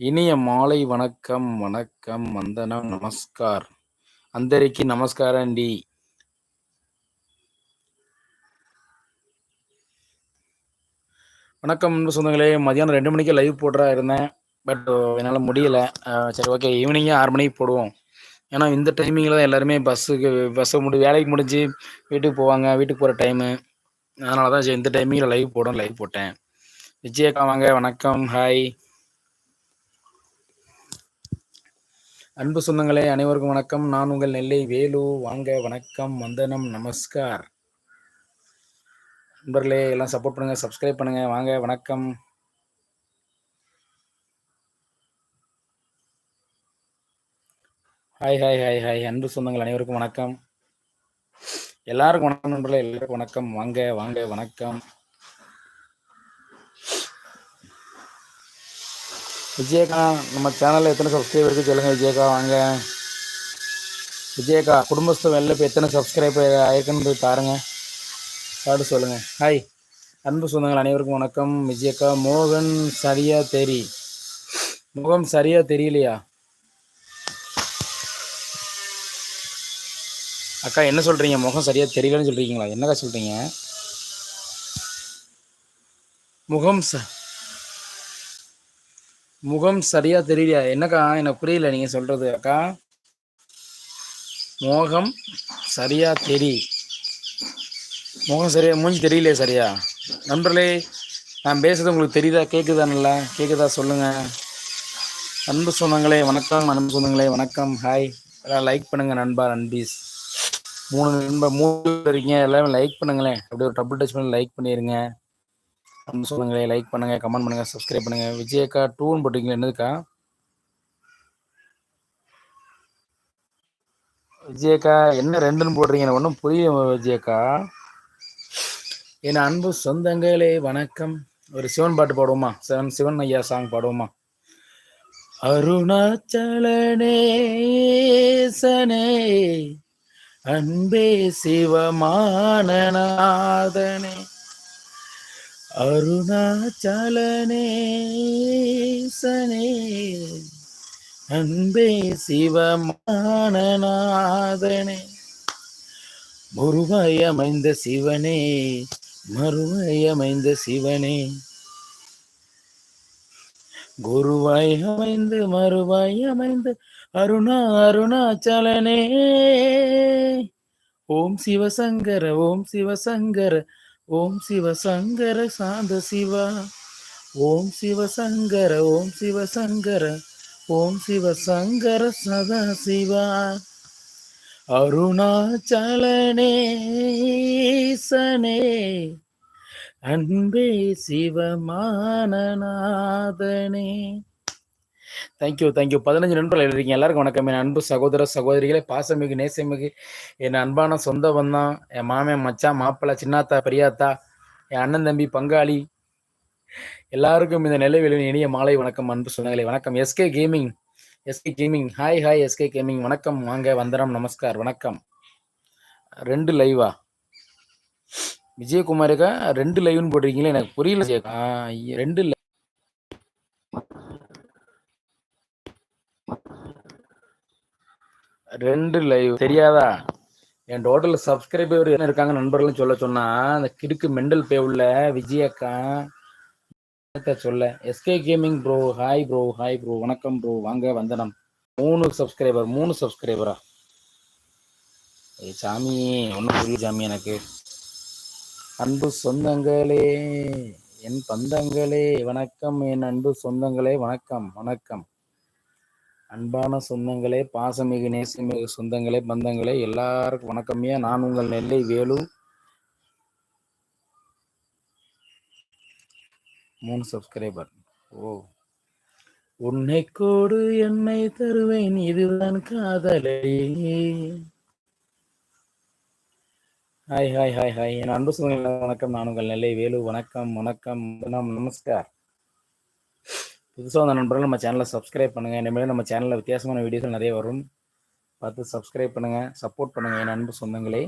இனிய மாலை வணக்கம் வணக்கம் வந்தனம் நமஸ்கார் అందరికీ నమస్కారం అండి வணக்கம் அன்பு சொந்தங்களே மதியானம் ரெண்டு மணிக்கு லைவ் போடுறா இருந்தேன் பட் என்னால் முடியல அஹ் சரி ஓகே ஈவினிங்கே ஆறு மணிக்கு போடுவோம் ஏன்னா இந்த டைமிங்கில் தான் எல்லாருமே பஸ்ஸுக்கு பஸ்ஸை முடி வேலைக்கு முடிஞ்சு வீட்டுக்கு போவாங்க வீட்டுக்கு போகிற டைமு அதனால தான் சரி இந்த டைமிங்கில் லைவ் போடும் லைவ் போட்டேன் விஜயக்கா வாங்க வணக்கம் ஹாய் அன்பு சொந்தங்களே அனைவருக்கும் வணக்கம். நான் உங்கள் நெல்லை வேலு. வாங்க வணக்கம் வந்தனம் நமஸ்கார். நண்பர்களே எல்லாம் சப்போர்ட் பண்ணுங்க சப்ஸ்கிரைப் பண்ணுங்க. வாங்க வணக்கம். ஹாய் ஹாய் ஹாய் ஹாய் அன்பு சொந்தங்கள் அனைவருக்கும் வணக்கம். எல்லாருக்கும் வணக்கம் நண்பர்களே. எல்லாருக்கும் வணக்கம். வாங்க வாங்க வணக்கம். விஜயக்கா நம்ம சேனலில் எத்தனை சப்ஸ்கிரைபர் இருக்குது சொல்லுங்கள் விஜயக்கா வாங்க. விஜயக்கா குடும்பஸ்தம் வெளில இப்போ எத்தனை சப்ஸ்கிரைபர் ஆயிருக்குன்னு பாருங்க. பாட்டு சொல்லுங்கள் ஹாய் அன்பு சொந்தங்கள் அனைவருக்கும் வணக்கம். விஜயக்கா மோகன் சரியா தெரி. முகம் சரியா தெரியலையா? அக்கா என்ன சொல்கிறீங்க முகம் சரியாக தெரியலன்னு சொல்கிறீங்களா என்னக்கா சொல்கிறீங்க முகம் ச முகம் சரியா தெரியலையா? என்னக்கா? எனக்கு புரியல நீங்க சொல்றது அக்கா. மோகம் சரியா தெரி முகம் சரியா மூஞ்சி தெரியலையே சரியா? நண்பர்களே நான் பேசுறது உங்களுக்கு தெரியுதா? கேட்குதா நல்லா? கேட்குதா சொல்லுங்க. அன்பு சொந்தங்களே வணக்கம். அன்பு சொந்தங்களே வணக்கம். ஹாய் எல்லாம் லைக் பண்ணுங்க நண்பா நண்பீஸ். மூணு நண்பர் மூணு இருக்கீங்க. எல்லாமே லைக் பண்ணுங்களேன். அப்படியே ஒரு டபுள் டச் பண்ணி லைக் பண்ணிடுங்க அன்பு சொல்லுங்களேன் லைக் பண்ணுங்க கமெண்ட் பண்ணுங்க சப்ஸ்கிரைப் பண்ணுங்க. விஜயக்கா டூன்னு போட்டிருக்கீங்களா என்னதுக்கா? விஜயக்கா என்ன ரெண்டுன்னு போடுறீங்க ஒன்றும் புரியல விஜயக்கா. என் அன்பு சொந்தங்களே வணக்கம். ஒரு சிவன் பாட்டு பாடுவோமா? சிவன் சிவன் ஐயா சாங் பாடுவோமா? அருணாச்சலனேசனே அன்பே சிவமானநாதனே. அருணாச்சலனேசனே அன்பே சிவமானநாதனே. முருவாய் சிவனே மறுவாய் சிவனே. குருவாய் அமைந்து மறுவாய் அமைந்து அருணா அருணாச்சலனே. ஓம் சிவசங்கர ஓம் சிவசங்கர ஓம் சிவசங்கர சாந்த சிவா. ஓம் சிவசங்கர ஓம் சிவசங்கர ஓம் சிவசங்கர சதா சிவா. அருணாச்சலனேசனே அன்பே சிவமானநாதனே. தேங்க்யூ தேங்க்யூ பதினஞ்சு நண்பர்கள் எழுதிருக்கீங்க எல்லாருக்கும் வணக்கம். என் அன்பு சகோதர சகோதரிகளே பாசமிகு நேசமிகு என் அன்பான சொந்த பந்தம் என் மாமன் மச்சான் மாப்பிள்ளை சின்னாத்தா பெரியாத்தா என் அண்ணன் தம்பி பங்காளி. எல்லாருக்கும் இந்த நிலைவெளியின் இனிய மாலை வணக்கம் அன்பு சொந்தங்களே. வணக்கம். SK gaming SK gaming hi hi SK gaming வணக்கம். வாங்க வந்தனம் நமஸ்கார். வணக்கம். ரெண்டு லைவா விஜயகுமாருக்கா ரெண்டு லைவ்னு போட்டிருக்கீங்களே எனக்கு புரியல. ரெண்டு ரெண்டு லைவ் தெரியாதா? என் டோட்டல் சப்ஸ்கிரைபர் என்ன இருக்காங்க நண்பர்கள் சொல்ல சொன்னா அந்த கிடுக்கு மெண்டல் பே உள்ள விஜயக்கா சொல்ல. SK gaming bro hi bro hi bro வணக்கம் ப்ரோ வாங்க வந்தனம். மூணு சப்ஸ்கிரைபர் மூணு சப்ஸ்கிரைபரா ஏய் சாமி ஒன்றும் புரியல சாமி எனக்கு. அன்பு சொந்தங்களே என் பந்தங்களே வணக்கம் என் அன்பு சொந்தங்களே வணக்கம் வணக்கம். அன்பான சொந்தங்களே பாசமிகு நேசமிகு சொந்தங்களே பந்தங்களே எல்லாருக்கும் வணக்கம்யா. நான் உங்கள் நெல்லை வேலு. மூணு சப்ஸ்கிரைபர் ஓ. உன்னை கோடு என்னை தருவேன் இதுதான் காதலே ஹாய் ஹாய் ஹாய் ஹாய் என் அன்பு சொந்தங்களே வணக்கம். நான் உங்கள் நெல்லை வேலு. வணக்கம் வணக்கம். நமஸ்கார். புதுசாக வந்த நண்பர்கள் நம்ம சேனலை சப்ஸ்கிரைப் பண்ணுங்கள் இனிமேல் நம்ம சேனலில் வித்தியாசமான வீடியோஸ் நிறைய வரும். பார்த்து சப்ஸ்கிரைப் பண்ணுங்கள் சப்போர்ட் பண்ணுங்கள் என் அன்பு சொந்தங்களே.